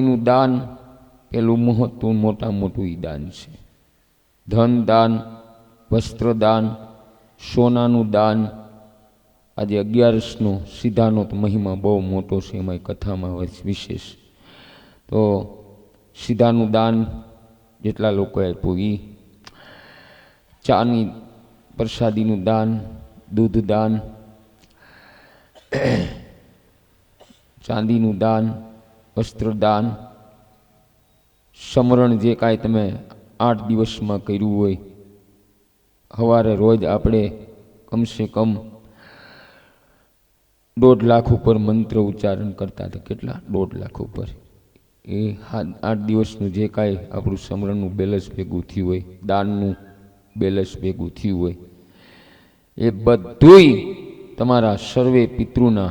નું દાન, પેલું મહત્વ મોટા મોટું ઈ દાન છે. ધન દાન, વસ્ત્ર દાન, સોનાનું દાન, આજે અગિયારસનો સીધાનો તો મહિમા બહુ મોટો છે એમાં કથામાં વિશેષ. તો સીધાનું દાન જેટલા લોકોએ આપ્યું એ ચાની પ્રસાદીનું દાન, દૂધ દાન, ચાંદીનું દાન વસ્ત્રદાન સમરણ જે કાંઈ તમે આઠ દિવસમાં કર્યું હોય સવારે રોજ આપણે કમસે કમ દોઢ લાખ ઉપર મંત્ર ઉચ્ચારણ કરતા હતા. કેટલા? દોઢ લાખ ઉપર. એ આઠ દિવસનું જે કાંઈ આપણું સમરણનું બેલેન્સ ભેગું થયું હોય, દાનનું બેલેન્સ ભેગું થયું હોય, એ બધુંય તમારા સર્વે પિતૃના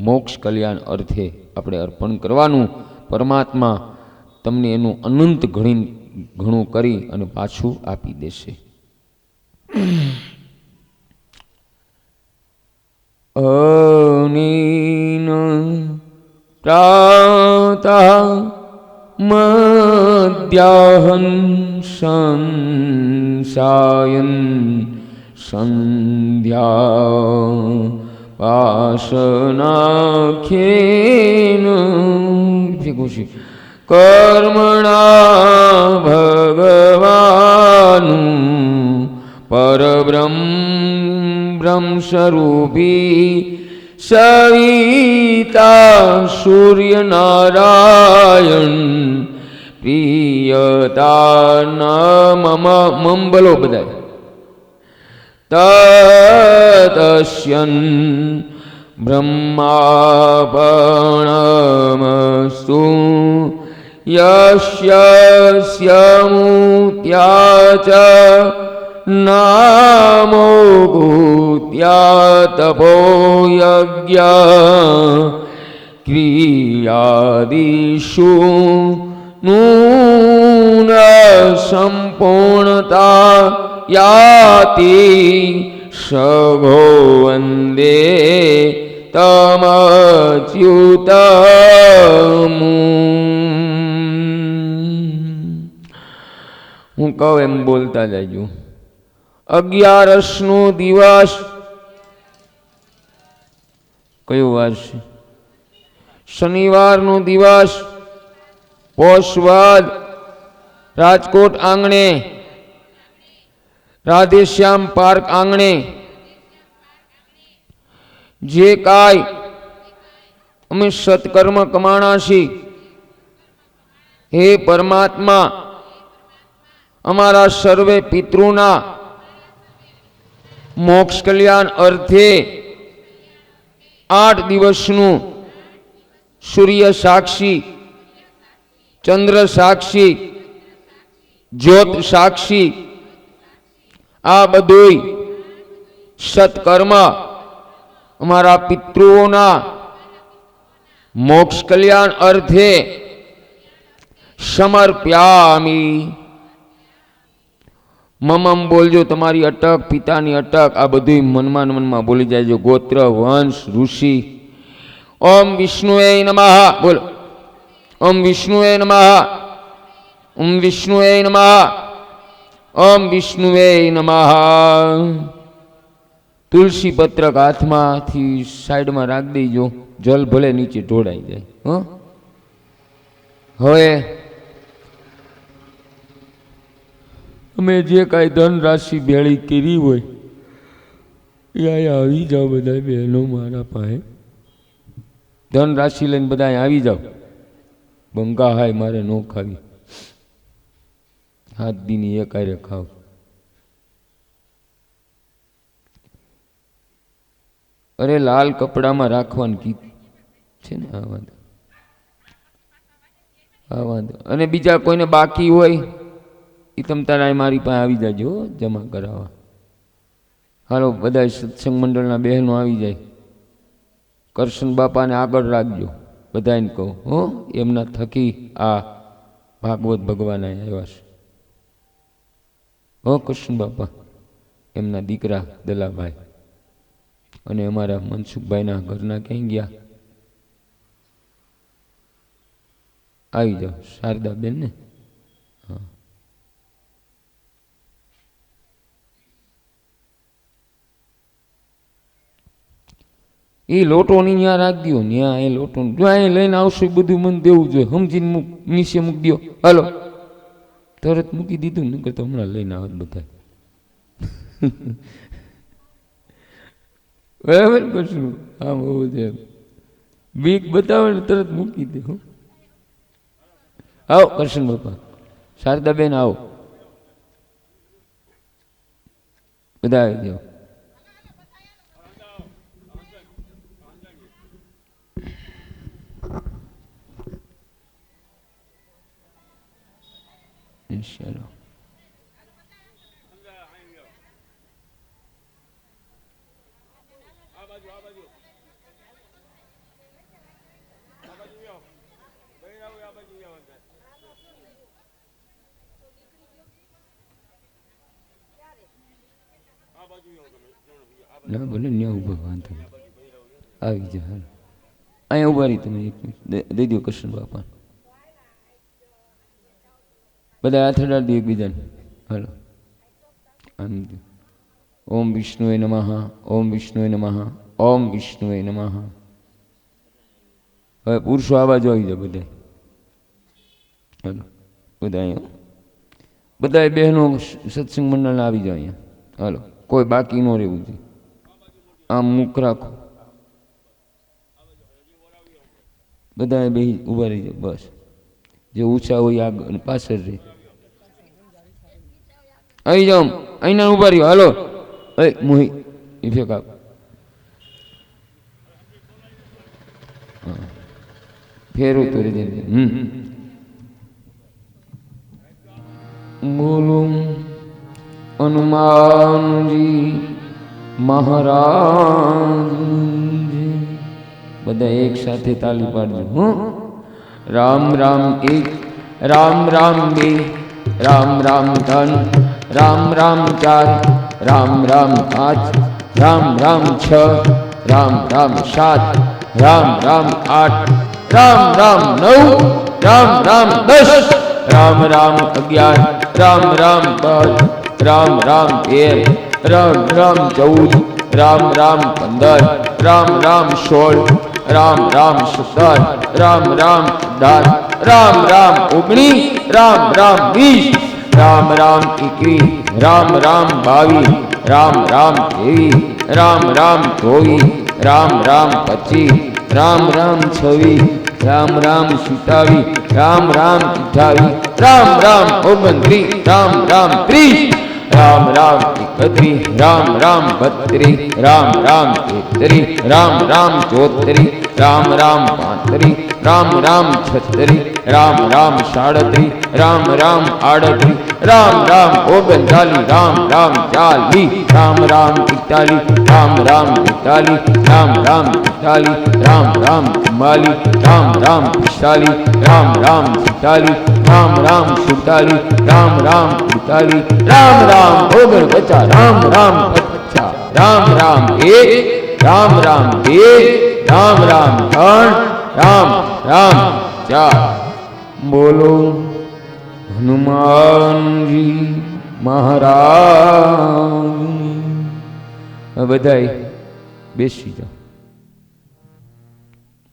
મોક્ષ કલ્યાણ અર્થે આપણે અર્પણ કરવાનું. પરમાત્મા તમને એનું અનંત ઘણી, ઘણું કરી અને પાછું આપી દેશે. અનીન પ્રાતઃ મધ્યાહન સંસાયન સંધ્યા પાસનાખ્યેન ભેગું છે કર્મણા ભગવાનું પરબ્રહ્મ બ્રહ્મ સ્વરૂપી સવિતા સૂર્યનારાયણ પ્રિયતા મમ મમ બધા તતસ્યન બ્રહ્માપણમસ્તુ યસ્યસ્યમૂત્યા ચ નામો ભૂત્યા તપો યજ્ઞ ક્રિયાદિષુ નૂન સંપૂર્ણતા યાતિ સઘો વંદે તમચ્યુતમું હું કહું એમ બોલતા જજો. અગિયારસનો દિવસ. કયો વાર છે? શનિવારનો દિવસ. પોષવાદ રાજકોટ આંગણે. રાધેશ્યામ પાર્ક આંગણે. જે કાંઈ અમે સત્કર્મ કમાણા છીએ, હે પરમાત્મા, અમારા સર્વે પિતૃના મોક્ષ કલ્યાણ અર્થે આઠ દિવસનું સૂર્ય સાક્ષી, ચંદ્ર સાક્ષી, જ્યોત સાક્ષી આ બધુંય સત્કર્મ અમારા પિતૃઓના મોક્ષ કલ્યાણ અર્થે સમર્પ્યામી. મમમ બોલજો, તમારી અટક, પિતાની અટક, આ બધું મનમાં મનમાં બોલી જાયજો ગોત્ર, વંશ, ઋષિ. ઓમ વિષ્ણુએ નમઃ. બોલો. ઓમ વિષ્ણુએ નમઃ. ઓમ વિષ્ણુએ નમઃ. ઓમ વિષ્ણુએ નમઃ. તુલસી પત્રક હાથમાંથી સાઈડમાં રાખી દેજો. જલ ભલે નીચે ઢોળાઈ જાય. હં? હવે અમે જે કાંઈ ધન રાશિ ભેળી કરી હોય, એ અહીંયા આવી જાઓ બધા બહેનો મારા પાસે. ધન રાશિ લઈને બધા આવી જાઓ. બંગા હાય, મારે ન ખાવી. હાથ દીની એક આરે ખાવ. અરે લાલ કપડામાં રાખવાનું કીધું છે ને? આ વાંધો આ વાંધો અને બીજા કોઈને બાકી હોય એ તમ તારા મારી પાસે આવી જાજો જમા કરાવવા. હાલો બધા સત્સંગ મંડળના બહેનો આવી જાય. કરશન બાપાને આગળ રાખજો બધાને કહું, હો, એમના થકી આ ભાગવત ભગવાન આવ્યા છે. હો કૃષ્ણ બાપા, એમના દીકરા દલાભાઈ અને અમારા મનસુખભાઈના ઘરના ક્યાંય ગયા? આવી જાઓ શારદાબેન ને હા. એ લોટો ની ત્યાં રાખી દો ત્યાં એ લોટો જો અહીં લઈને આવશે બધું, મને દેવું જોઈએ. સમજીને મૂક, નીચે મૂકી દો હાલો. તરત મૂકી દીધું ને તો હમણાં લઈને આવત બધા બરાબર કશું આમ હોવું છે બીક બતાવે ને તરત મૂકી દે આવો કરશન બાપા શારદાબેન આવો બધા આવી જાઓ ચાલો ના બોલે ન્યા ઊભો વાંધો. આવી જાય અહીંયા ઊભા રહી તમે દઈ દો કૃષ્ણ બાપા બધા હાથ અડાડી એકબીજાને. હાલો. આમ. ઓમ વિષ્ણુએ નમઃ, ઓમ વિષ્ણુએ નમઃ, ઓમ વિષ્ણુએ નમઃ. હવે પુરુષો આ બાજુ આવી જાઓ બધા. હાલો. બધા અહીંયા બધા બહેનો સત્સંગ મંડળ આવી જાય અહીંયા. હાલો. કોઈ બાકી ન રહેવું જોઈએ. આમ મુખ રાખો. બધા બે ઊભા રહી જાય બસ. જે ઊંચા હોય આગળ, પાછળ રહે. આવી જાઉં અહીંના ઊભા રહ્યો. હાલો. એ, મોહી, એ ફેંક આપ. ફેરું તો રીતે હમ. બોલું, હનુમાનજી મહારાજ બધા એક સાથે તાલી પાડજો, હું. રામ રામ, એક. રામ રામ, બે. રામ રામ ત્રણ રામ રામ ચાર રામ રામ પાંચ રામ રામ છ રામ રામ સાત રામ રામ આઠ રામ રામ નવ રામ રામ દસ રામ રામ અગિયાર રામ રામ બાર રામ રામ તેર રામ રામ ચૌદ રામ રામ પંદર રામ રામ સોળ રામ રામ સત્તર રામ રામ અઢાર રામ રામ ઓગણીસ રામ રામ વીસ રામ રામ એકવી રામ રામ બાવી રામ રામ તેવી રામ રામ ધોવી રામ રામ પચી રામ રામ છવી રામ રામ સુતાવી રામ રામ અઠાવીસ રામ રામ ઓગણત્રીસ રામ રામ ત્રીસ રામ રામ એકત્રીસ રામ રામ બત્રીસ રામ રામ તેત્રીસ રામ રામ ચોત્રીસ રામ રામ પાંત્રીસ રામ રામ છત્રી રામ રામ સાડત્રી રામ રામ આડત્રી રામ રામ ઓગણચાલી રામ રામ ચાલી રામ રામ ઇતાલી રામ રામ ઇતાલી રામ રામ ઇતાલી રામ રામ ચુમ્માલી રામ રામ પિસ્તાલીસ રામ રામ સિત્તાલીસ રામ રામ સુતારી રામ રામ સુતારી રામ રામ ઓગણપચાસ રામ રામ પચાસ રામ રામ એક રામ રામ, બે, રામ રામ, ત્રણ, રામ રામ, ચાર. બોલો, હનુમાનજી મહારાજ. બધાય બેસી જાઓ.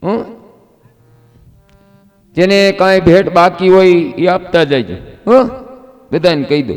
હં? જેને કાંઈ ભેટ બાકી હોય એ આપતા જાય હો? બધાને કહી દો.